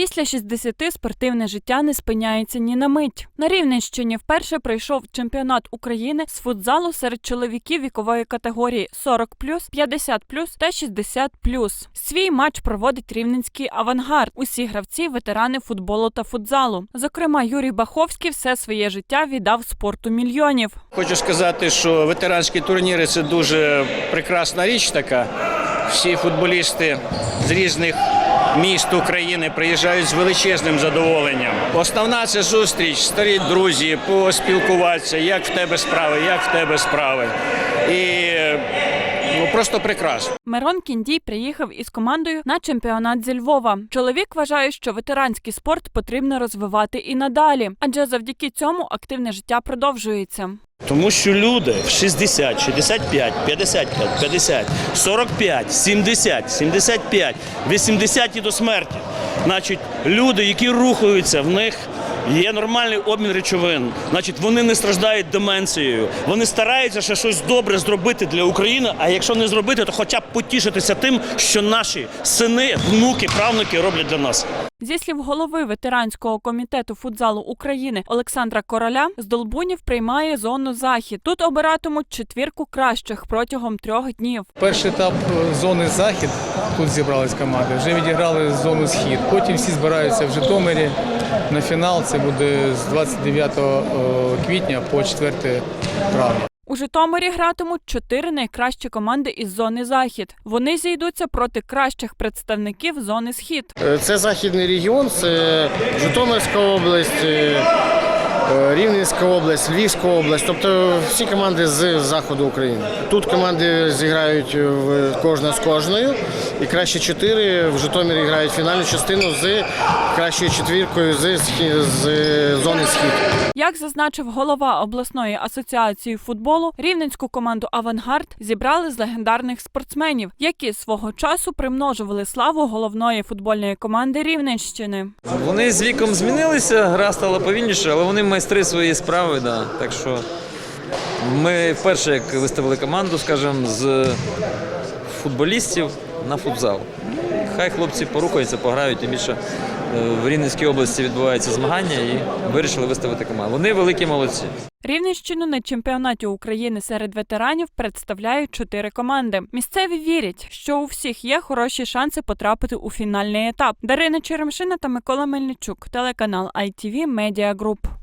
Після 60 спортивне життя не спиняється ні на мить. На Рівненщині вперше пройшов чемпіонат України з футзалу серед чоловіків вікової категорії 40+, 50+, та 60+. Свій матч проводить рівненський авангард. Усі гравці ветерани футболу та футзалу. Зокрема, Юрій Баховський все своє життя віддав спорту мільйонів. Хочу сказати, що ветеранські турніри це дуже прекрасна річ така. Всі футболісти з різних міст України приїжджають з величезним задоволенням. Основна це зустріч, старі друзі, поспілкуватися, як в тебе справи, як в тебе справи. І ну, просто прекрасно. Мирон Кіндій приїхав із командою на чемпіонат зі Львова. Чоловік вважає, що ветеранський спорт потрібно розвивати і надалі, адже завдяки цьому активне життя продовжується. Тому що люди в 60, 65, 55, 50, 45, 70, 75, 80 і до смерті. Значить, люди, які рухаються, в них є нормальний обмін речовин. Значить, вони не страждають деменцією. Вони стараються ще щось добре зробити для України. А якщо не зробити, то хоча б потішитися тим, що наші сини, внуки, правнуки роблять для нас. Зі слів голови ветеранського комітету футзалу України Олександра Короля, з Долбунів приймає зону захід. Тут обиратимуть четвірку кращих протягом трьох днів. Перший етап е, зони захід тут зібрались команди. Вже відіграли зону схід. Потім всі збираються в Житомирі. На фінал це буде з 29 е, квітня по 4 травня. У Житомирі гратимуть чотири найкращі команди із зони захід. Вони зійдуться проти кращих представників зони схід. Е, Це західний регіон, це Житомирська область, е, е, Рівненська область, Львівська область, тобто всі команди з заходу України. Тут команди зіграють в кожна з кожною, і кращі чотири в Житомирі грають фінальну частину з кращою четвіркою з, з зони схід. Як зазначив голова обласної асоціації футболу, рівненську команду Авангард зібрали з легендарних спортсменів, які свого часу примножували славу головної футбольної команди Рівненщини. Вони з віком змінилися, гра стала повільніше, але вони майстри своєї справи. Да. Так що ми вперше як виставили команду, скажімо, з футболістів на футзал. Хай хлопці порухаються, пограють, тим більше е, в Рівненській області відбуваються змагання і вирішили виставити команду. Вони великі молодці. Рівненщину на чемпіонаті України серед ветеранів представляють чотири команди. Місцеві вірять, що у всіх є хороші шанси потрапити у фінальний етап. Дарина Черемшина та Микола Мельничук, телеканал ITV Media Group.